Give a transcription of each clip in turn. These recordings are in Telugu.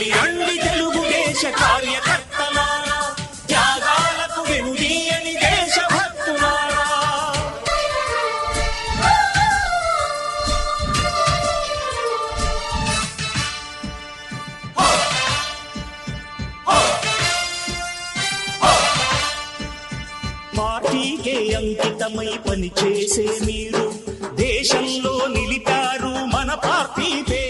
కదలి రండి తెలుగుదేశ కార్యకర్తలారా త్యాగాలకు వెనుదీయని దేశభక్తులారా. పార్టీకే అంకితమై పనిచేసే మీరు దేశంలో నిలిపారు మన పార్టీ పేరు.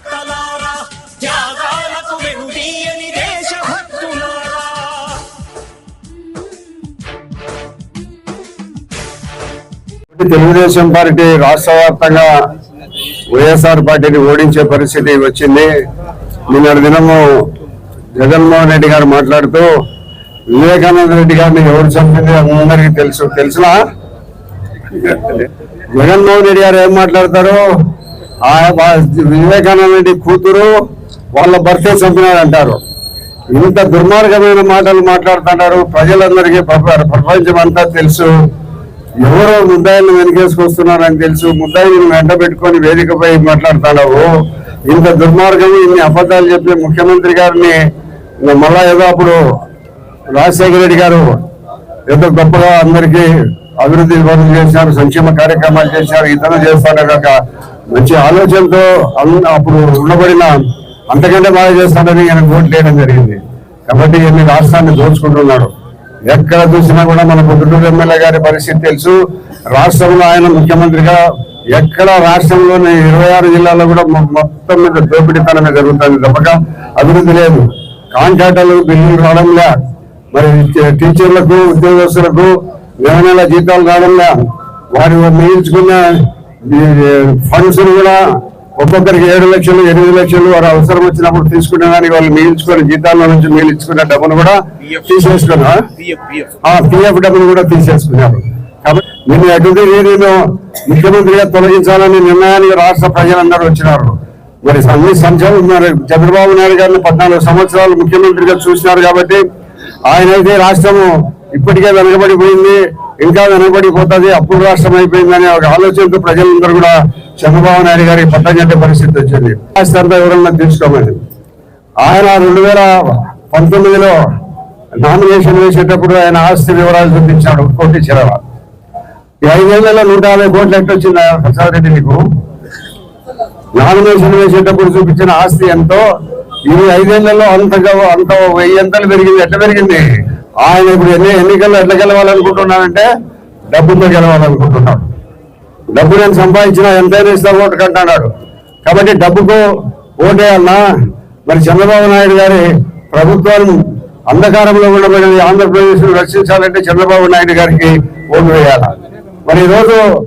తెలుగుదేశం పార్టీ రాష్ట్ర వ్యాప్తంగా వైఎస్ఆర్ పార్టీని ఓడించే పరిస్థితి వచ్చింది. నిన్నటి దినము జగన్మోహన్ రెడ్డి గారు మాట్లాడుతూ వివేకానంద రెడ్డి గారిని ఎవరు చంపింది అందరికీ తెలుసు. తెలుసునా? జగన్మోహన్ రెడ్డి గారు ఏం మాట్లాడతారు? వివేకానంద రెడ్డి కూతురు వాళ్ళ భర్తే చంపినారంటారు అంటారు ఇంత దుర్మార్గమైన మాటలు మాట్లాడుతున్నారు ప్రజలందరికీ ప్రపంచం అంతా తెలుసు. ఎవరో ముద్దాయిలను వెనకేసుకొస్తున్నారని తెలుసు. ముద్దాయిని వెంట పెట్టుకొని వేదికపై మాట్లాడుతున్నావు. ఇంత దుర్మార్గం ఇన్ని అబద్ధాలు చెప్పి ముఖ్యమంత్రి గారిని మళ్ళా ఏదో అప్పుడు రాజశేఖర రెడ్డి గారు ఏదో గొప్పగా అందరికీ అభివృద్ధి పనులు చేశారు సంక్షేమ కార్యక్రమాలు చేశారు ఇతను చేస్తాడు కాక మంచి ఆలోచనతో అప్పుడు ఉండబడిన అంతకంటే బాగా చేస్తాడని ఆయన ఓట్లు చేయడం జరిగింది. కాబట్టి ఈయన రాష్ట్రాన్ని దోచుకుంటున్నాడు. ఎక్కడ చూసినా కూడా మన పొద్దుటూరు ఎమ్మెల్యే గారి పరిస్థితి తెలుసు. రాష్ట్రంలో ఆయన ముఖ్యమంత్రిగా ఎక్కడ రాష్ట్రంలోని ఇరవై ఆరు జిల్లాల్లో కూడా మొత్తం మీద దోపిడీతనమే జరుగుతుంది తప్పక. అభివృద్ధి లేదు. కాంట్రాక్టర్లు బిల్లులు రావడంలే మరి టీచర్లకు ఉద్యోగస్తులకు నెల నెల జీతాలు రావడంలే వారి మిగిల్చుకున్న ఫండ్స్ కూడా ఒక్కొక్కరికి ఏడు లక్షలు ఎనిమిది లక్షలు వారు అవసరం వచ్చినప్పుడు తీసుకునే దానికి వాళ్ళు మిగిల్చుకొని జీతాల నుంచి మిగిల్చుకునే డబ్బును కూడా తీసేసుకున్నారు ఆ పిఎఫ్ డబ్బులు కూడా తీసేసుకున్నారు కాబట్టి నిన్ను అడ్డుది నేను ముఖ్యమంత్రిగా తొలగించాలని నిర్ణయానికి రాష్ట్ర ప్రజలందరూ వచ్చినారు. మరి అన్ని సంక్షేమం చంద్రబాబు నాయుడు గారిని పద్నాలుగు సంవత్సరాలు ముఖ్యమంత్రిగా చూసినారు కాబట్టి ఆయన అయితే రాష్ట్రము ఇప్పటికే వెనకబడిపోయింది ఇంకా వెనకబడిపోతుంది అప్పుడు రాష్ట్రం అయిపోయిందనే ఒక ఆలోచనతో ప్రజలందరూ కూడా చంద్రబాబు నాయుడు గారికి పట్టం చెట్టే పరిస్థితి వచ్చింది. రాష్ట్ర ఎవరన్నా తీసుకోమని. ఆయన రెండు వేల పంతొమ్మిదిలో నామినేషన్ వేసేటప్పుడు ఆయన ఆస్తి వివరాలు చూపించాడు కోటి చిరవ ఈ ఐదేళ్ళలో నూట యాభై కోట్లు ఎట్టొచ్చింది ప్రసాద్ రెడ్డి నీకు? నామినేషన్ వేసేటప్పుడు చూపించిన ఆస్తి ఎంతో ఈ ఐదేళ్ళలో అంతగా అంత వెయ్యి ఎంతలు పెరిగింది. ఎట్లా పెరిగింది? ఆయన ఇప్పుడు ఎన్ని ఎన్నికల్లో ఎట్లా గెలవాలనుకుంటున్నాడంటే డబ్బుతో గెలవాలనుకుంటున్నాడు. డబ్బు నేను సంపాదించినా ఎంతైనా ఇస్తా ఓటు కంటున్నాడు. కాబట్టి డబ్బుకు ఓటేయాలన్నా మరి చంద్రబాబు నాయుడు గారి ప్రభుత్వం అంధకారంలో ఉండబడిన ఆంధ్రప్రదేశ్ను రక్షించాలంటే చంద్రబాబు నాయుడు గారికి ఓటు వేయాలి? మరి ఈరోజు